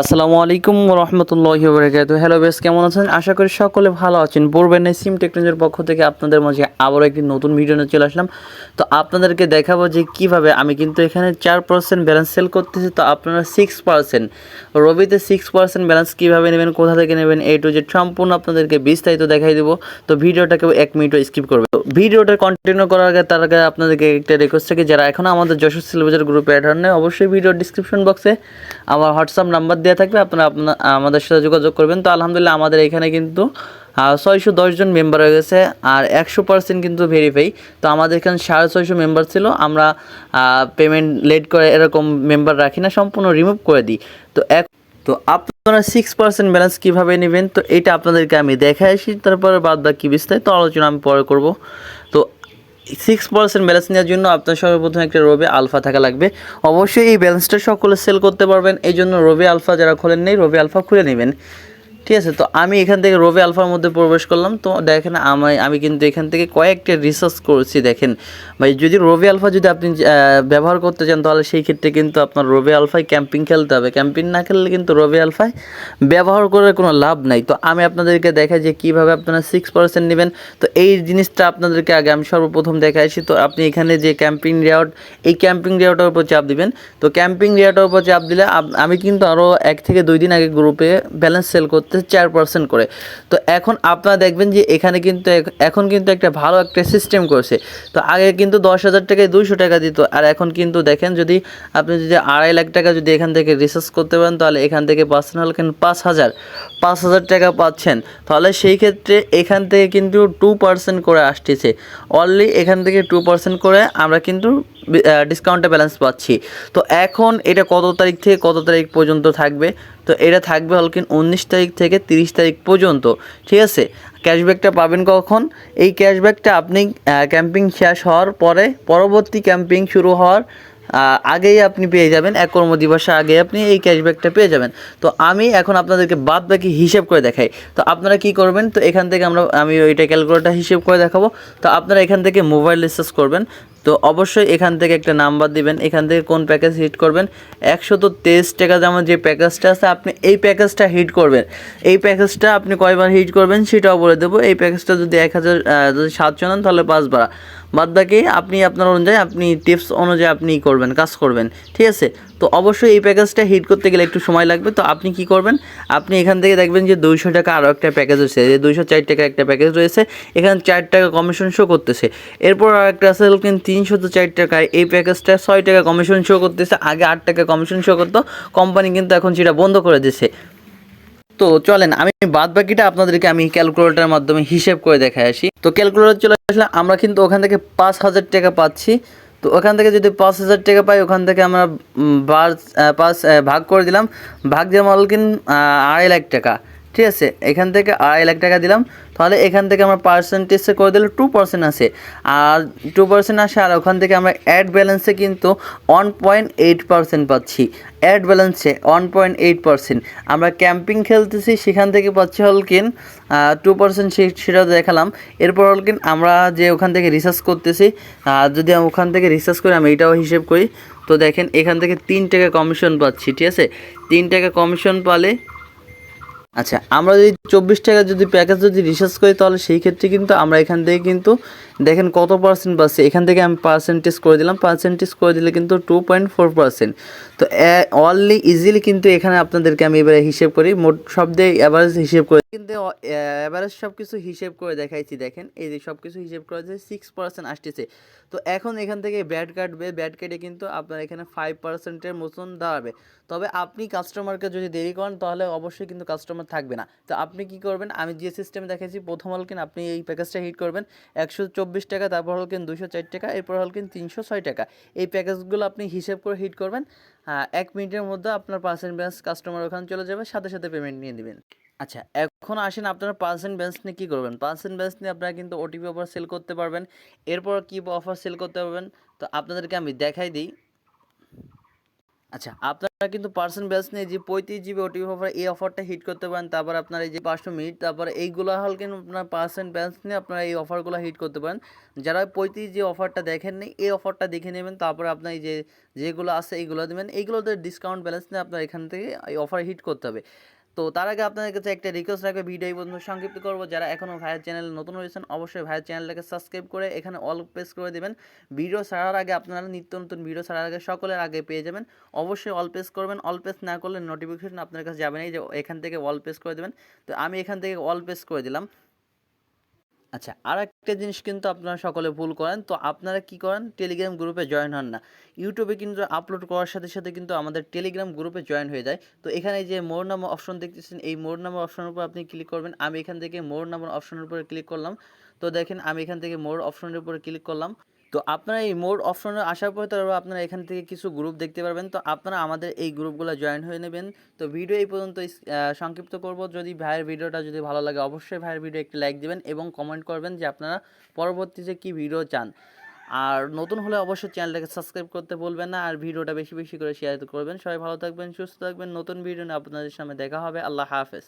আসসালামু আলাইকুম রহমতুল্লাহি বরকাত হ্যালো বেস কেমন আছেন? আশা করি সকলে ভালো আছেন। বোরবেন সিম টেকনোলজির পক্ষ থেকে আপনাদের মাঝে আবারও একটি নতুন ভিডিও নিয়ে চলে আসলাম। তো আপনাদেরকে দেখাবো যে কীভাবে আমি কিন্তু এখানে চার পার্সেন্ট ব্যালেন্স সেল করতেছি। তো আপনারা সিক্স পার্সেন্ট রবিতে সিক্স পার্সেন্ট ব্যালেন্স কীভাবে নেবেন, কোথা থেকে নেবেন এই টু জেড সম্পূর্ণ আপনাদেরকে বিস্তারিত দেখাই দেবো। তো ভিডিওটাকে এক মিনিটও স্কিপ করবে তো ভিডিওটা কন্টিনিউ করার আগে তার আগে আপনাদেরকে একটা রিকোয়েস্ট থাকে যারা এখনও আমাদের যশোর সিলবাজার গ্রুপে অ্যাড হন অবশ্যই ভিডিও ডিসক্রিপশন বক্সে আমার হোয়াটসঅ্যাপ নাম্বার দেওয়া থাকবে, আপনারা আপনার আমাদের সাথে যোগাযোগ করবেন। তো আলহামদুলিল্লাহ আমাদের এখানে কিন্তু ছয়শো দশ জন মেম্বার হয়ে গেছে আর একশো পার্সেন্ট কিন্তু ভেরিফাই তো আমাদের এখানে সাড়ে ছয়শো মেম্বার ছিল, আমরা পেমেন্ট লেট করে এরকম মেম্বার রাখি না, সম্পূর্ণ রিমুভ করে দিই। তো এক তো আপনারা সিক্স পার্সেন্ট ব্যালেন্স কীভাবে নেবেন? তো এটা আপনাদেরকে আমি দেখে আসি, তারপরে বাদ বাকি বিস্তারিত আলোচনা আমি পরে করব। সিক্স পার্সেন্ট ব্যালেন্স নেওয়ার জন্য আপনার সর্বপ্রথম একটা রবি আলফা থাকা লাগবে। অবশ্যই এই ব্যালেন্সটা সকলে সেল করতে পারবেন। এই জন্য রবি আলফা যারা খোলেন নেই, রবি আলফা খুলে নেবেন। ঠিক আছে, তো আমি এখান থেকে রবি আলফার মধ্যে প্রবেশ করলাম। তো দেখেন, আমি আমি কিন্তু এখান থেকে কয়েকটা রিসার্চ করছি, দেখেন। ভাই, যদি রবি আলফা যদি আপনি ব্যবহার করতে চান, তাহলে সেই ক্ষেত্রে কিন্তু আপনার রবি আলফায় ক্যাম্পিং খেলতে হবে। ক্যাম্পিং না খেললে কিন্তু রবি আলফায় ব্যবহার করে কোনো লাভ নাই। তো আমি আপনাদেরকে দেখাই যে কীভাবে আপনারা সিক্স পার্সেন্ট নেবেন। তো এই জিনিসটা আপনাদেরকে আগে আমি সর্বপ্রথম দেখাইছি। তো আপনি এখানে যে ক্যাম্পিং রেয়াউট এই ক্যাম্পিং রেয়াউটের উপর চাপ দিবেন। তো ক্যাম্পিং রেয়াউটের উপর চাপ দিলে আমি কিন্তু আরও এক থেকে দুই দিন আগে গ্রুপে ব্যালেন্স সেল করতে চার পার্সেন্ট করে। তো এখন আপনারা দেখবেন যে এখানে কিন্তু এখন কিন্তু একটা ভালো একটা সিস্টেম করছে। তো আগে কিন্তু দশ হাজার টাকায় দুইশো টাকা দিত। আর এখন কিন্তু দেখেন যদি আপনি যদি আড়াই লাখ টাকা যদি এখান থেকে রিসার্চ করতে পারেন, তাহলে এখান থেকে পার্সোনাল কিন্তু পাঁচ হাজার পাঁচ হাজার টাকা পাচ্ছেন। তাহলে সেই ক্ষেত্রে এখান থেকে কিন্তু টু পার্সেন্ট করে আসতেছে। অনলি এখান থেকে টু পার্সেন্ট করে আমরা কিন্তু ডিসকাউন্টে ব্যালেন্স পাচ্ছি। তো এখন এটা কত তারিখ থেকে কত তারিখ পর্যন্ত থাকবে? তো এটা থাকবে হল কিন উনিশ তারিখ থেকে তিরিশ তারিখ পর্যন্ত। ঠিক আছে? ক্যাশব্যাকটা পাবেন কখন? এই ক্যাশব্যাকটা আপনি ক্যাম্পিং শেষ হওয়ার পরে, পরবর্তী ক্যাম্পিং শুরু হওয়ার আগেই আপনি পেয়ে যাবেন, এক কর্মদিবসের আগে আপনি এই ক্যাশব্যাকটা পেয়ে যাবেন। তো আমি এখন আপনাদেরকে বাদ বাকি হিসেব করে দেখাই। তো আপনারা কি করবেন? তো এখান থেকে আমরা, আমি ওইটা ক্যালকুলেটার হিসেব করে দেখাবো। তো আপনারা এখান থেকে মোবাইল রিচার্জ করবেন। তো অবশ্যই এখান থেকে একটা নাম্বার দিবেন, এখান থেকে কোন প্যাকেজ হিট করবেন। একশো তো তেইশ টাকা যেমন যে প্যাকেজটা আছে, আপনি এই প্যাকেজটা হিট করবেন। এই প্যাকেজটা আপনি কয়বার হিট করবেন সেটাও বলে দেবো। এই প্যাকেজটা যদি এক হাজার যদি সাতশো নেন, তাহলে পাঁচবার বাদ বাকি আপনি আপনার অনুযায়ী আপনি টিপস অনুযায়ী আপনি করবেন, কাজ করবেন, ঠিক আছে? তো অবশ্যই এই প্যাকেজটা হিট করতে গেলে একটু সময় লাগবে। তো আপনি কি করবেন? আপনি এখান থেকে দেখবেন যে দুইশো টাকা আরও একটা প্যাকেজ রয়েছে। যে দুইশো চার টাকা একটা প্যাকেজ রয়েছে, এখানে চার টাকা কমিশন শো করতেছে। এরপর একটা আছে কিন্তু তিনশো তো চার টাকায় এই প্যাকেজটা ছয় টাকা কমিশন শো করতেছে, আগে আট টাকা কমিশন শো করতো কোম্পানি কিন্তু এখন সেটা বন্ধ করে দিয়েছে তো চলেন, আমি বাদ বাকিটা আপনাদেরকে আমি ক্যালকুলেটরের মাধ্যমে হিসেব করে দেখাই আসি। তো ক্যালকুলেটর চলে আসলে আমরা কিন্তু ওখান থেকে পাঁচ হাজার টাকা পাচ্ছি। তো ওখান থেকে যদি পাঁচ হাজার টাকা পাই, ওখান থেকে আমরা বার পাঁচ ভাগ করে দিলাম। ভাগ দিয়ে মালকিন আড়াই লাখ টাকা। ঠিক আছে, এখান থেকে আড়াই লাখ টাকা দিলাম। তাহলে এখান থেকে আমরা পার্সেন্টেজে করে দিলে টু পার্সেন্ট আসে। আর টু পার্সেন্ট আসে আর ওখান থেকে আমরা অ্যাড ব্যালেন্সে কিন্তু ওয়ান পয়েন্ট এইট পার্সেন্ট পাচ্ছি। অ্যাড ব্যালেন্সে ওয়ান পয়েন্ট এইট পার্সেন্ট আমরা ক্যাম্পিং খেলতেছি, সেখান থেকে পাচ্ছি হলকিন টু পার্সেন্ট সেটা দেখালাম। এরপর হলকিন আমরা যে ওখান থেকে রিসার্চ করতেছি যদি ওখান থেকে রিসার্চ করি, আমি এটাও হিসেব করি। তো দেখেন, এখান থেকে তিন টাকা কমিশন পাচ্ছি, ঠিক আছে? তিন টাকা কমিশন পালে আচ্ছা আমরা যদি চব্বিশ টাকা যদি প্যাকেজ যদি রিচার্জ করি, তাহলে সেই ক্ষেত্রে কিন্তু আমরা এখান থেকে কিন্তু দেখেন কত পার্সেন্ট পাচ্ছি এখান থেকে আমি পার্সেন্টেজ করে দিলাম। পার্সেন্টেজ করে দিলে কিন্তু টু পয়েন্ট ফোর পার্সেন্ট তো অনলি ইজিলি কিন্তু এখানে আপনাদেরকে আমি এবারে হিসেব করি। মোট সব দিয়ে অ্যাভারেজ হিসেব করে কিন্তু অ্যাভারেজ সব কিছু হিসেব করে দেখাইছি, দেখেন। এই যে সব কিছু হিসেব করে যে সিক্স পার্সেন্ট আসতেছে। তো এখন এখান থেকে ব্যাট কাটবে। ব্যাট কেটে কিন্তু আপনার এখানে ফাইভ পার্সেন্টের মতন দাঁড়াবে। তবে আপনি কাস্টমারকে যদি দেরি করেন, তাহলে অবশ্যই কিন্তু কাস্টমার থাকবে না। তো আপনি কি করবেন? আমি যে সিস্টেমে দেখেছি প্রথম হলকিন আপনি এই প্যাকেজটা হিট করবেন। একশো চব্বিশ টাকা, তারপর হলকিন দুশো চার টাকা, এরপর হলকিন তিনশো ছয় টাকা। এই প্যাকেজগুলো আপনি হিসেব করে হিট করবেন। এক মিনিটের মধ্যে আপনার পার্সেন্ট ব্যালেন্স কাস্টমার ওখানে চলে যাবে, সাথে সাথে পেমেন্ট নিয়ে নেবেন। আচ্ছা এখন আসেন আপনারা পার্সেন্ট ব্যালেন্স নিয়ে কী করবেন? পার্সেন্ট ব্যালেন্স নিয়ে আপনারা কিন্তু ওটিপি অফার সেল করতে পারবেন। এরপর কী অফার সেল করতে পারবেন? তো আপনাদেরকে আমি দেখাই দিই। আচ্ছা আপনারা কিন্তু পার্সেন্ট বেস নিয়ে যে পঁয়ত্রিশ জিবি ওটিপি অফার এই অফারটা হিট করতে পারেন, তারপর আপনার এই যে পাঁচশো মিনিট, তারপর এইগুলো হল কিন্তু আপনার পার্সেন্ট ব্যালেন্স নিয়ে আপনারা এই অফারগুলো হিট করতে পারেন। যারা পঁয়ত্রিশ যে অফারটা দেখেননি এই অফারটা দেখে নেবেন, তারপর আপনার এই যে যেগুলো আছে, এইগুলো দেবেন, এইগুলোতে ডিসকাউন্ট ব্যালেন্স নিয়ে আপনার এখান থেকে এই অফার হিট করতে হবে। তো তার আগে আপনাদের কাছে একটা রিকোয়েস্ট রাখবে ভিডিও পর্যন্ত সংক্ষিপ্ত করব। যারা এখনও ভাইয়ের চ্যানেল নতুন রয়েছেন, অবশ্যই ভাইয়ের চ্যানেলটাকে সাবস্ক্রাইব করে এখানে অল প্রেস করে দেবেন। ভিডিও ছাড়ার আগে আপনারা নিত্য নতুন ভিডিও ছাড়ার আগে সকলের আগে পেয়ে যাবেন। অবশ্যই অল প্রেস করবেন অল প্রেস না করলে নোটিফিকেশন আপনার কাছে যাবে না। যে এখান থেকে অল প্রেস করে দেবেন। তো আমি এখান থেকে অল প্রেস করে দিলাম। আচ্ছা আর একটা জিনিস কিন্তু আপনারা সকলে ভুল করেন। তো আপনারা কি করেন? টেলিগ্রাম গ্রুপে জয়েন হন না। ইউটিউবে কিন্তু আপলোড করার সাথে সাথে কিন্তু আমাদের টেলিগ্রাম গ্রুপে জয়েন হয়ে যায়। তো এখানে যে মোর নাম অপশন দেখতেছেন, এই মোর নাম অপশনের উপর আপনি ক্লিক করবেন। আমি এখান থেকে মোর নাম অপশনের উপরে ক্লিক করলাম। তো দেখেন, আমি এখান থেকে মোর অপশনের উপরে ক্লিক করলাম। তো আপনারা এই মোড অপশনে আসার পরে তারপর আপনারা এখান থেকে কিছু গ্রুপ দেখতে পারবেন। তো আপনারা আমাদের এই গ্রুপগুলো জয়েন হয়ে নেবেন। তো ভিডিও এই পর্যন্ত সংক্ষিপ্ত করব। যদি ভাইয়ের ভিডিওটা যদি ভালো লাগে, অবশ্যই ভাইয়ের ভিডিও একটি লাইক দেবেন এবং কমেন্ট করবেন যে আপনারা পরবর্তীতে কি ভিডিও চান। আর নতুন হলে অবশ্যই চ্যানেলটাকে সাবস্ক্রাইব করতে বলবেন না। আর ভিডিওটা বেশি বেশি করে শেয়ার করবেন। সবাই ভালো থাকবেন, সুস্থ থাকবেন। নতুন ভিডিও নিয়ে আপনাদের সামনে দেখা হবে। আল্লাহ হাফেজ।